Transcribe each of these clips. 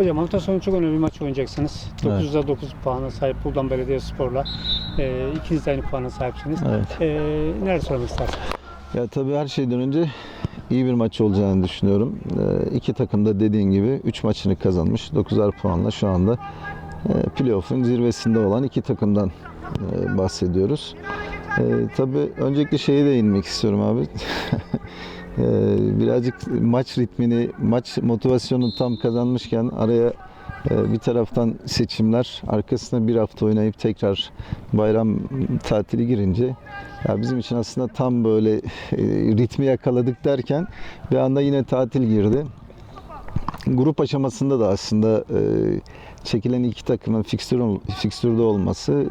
Hocam hafta sonu çok önemli bir maç oynayacaksınız. 9'da 9 puana sahip Buldan Belediyespor'la. E, ikiniz de aynı puana sahipsiniz. Evet. E, neler söylemek istersiniz? Ya tabii her şeyden önce iyi bir maç olacağını düşünüyorum. Ee, iki takım da dediğin gibi 3 maçını kazanmış. 9'ar puanla şu anda e, playoff'un zirvesinde olan iki takımdan e, bahsediyoruz. E, tabii öncelikle şeye değinmek istiyorum abi. E, birazcık maç ritmini, maç motivasyonunu tam kazanmışken araya e, bir taraftan seçimler, arkasında bir hafta oynayıp tekrar bayram tatili girince ya bizim için aslında tam böyle e, ritmi yakaladık derken bir anda yine tatil girdi. Grup aşamasında da aslında e, çekilen iki takımın fikstür, fikstürde olması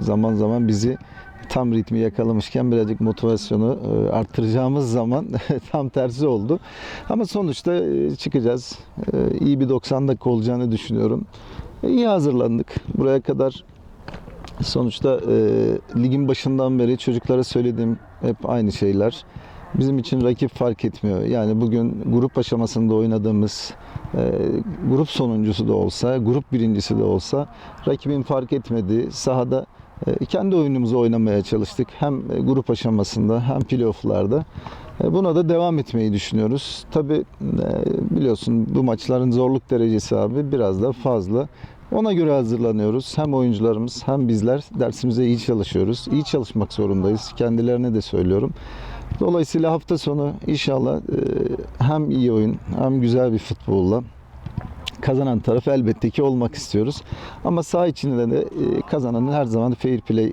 zaman zaman bizi tam ritmi yakalamışken birazcık motivasyonu e, arttıracağımız zaman tam tersi oldu. Ama sonuçta e, çıkacağız. E, iyi bir 90 dakika olacağını düşünüyorum. İyi hazırlandık. Buraya kadar Sonuçta ligin başından beri çocuklara söylediğim hep aynı şeyler. Bizim için rakip fark etmiyor. Yani bugün grup aşamasında oynadığımız e, grup sonuncusu da olsa, grup birincisi de olsa rakibin fark etmediği sahada kendi oyunumuzu oynamaya çalıştık. Hem e, grup aşamasında hem playofflarda. E, Buna da devam etmeyi düşünüyoruz. Tabi biliyorsun bu maçların zorluk derecesi abi biraz da fazla. Ona göre hazırlanıyoruz. Hem oyuncularımız hem bizler dersimize iyi çalışıyoruz. İyi çalışmak zorundayız. Kendilerine de söylüyorum. Dolayısıyla hafta sonu inşallah e, hem iyi oyun hem güzel bir futbolla kazanan taraf elbette ki olmak istiyoruz. Ama saha içinde de e, kazananın her zaman fair play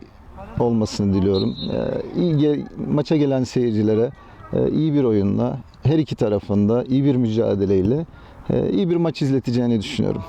olmasını diliyorum. E, iyi maça gelen seyircilere e, iyi bir oyunla her iki tarafında iyi bir mücadeleyle iyi bir maç izleteceğini düşünüyorum.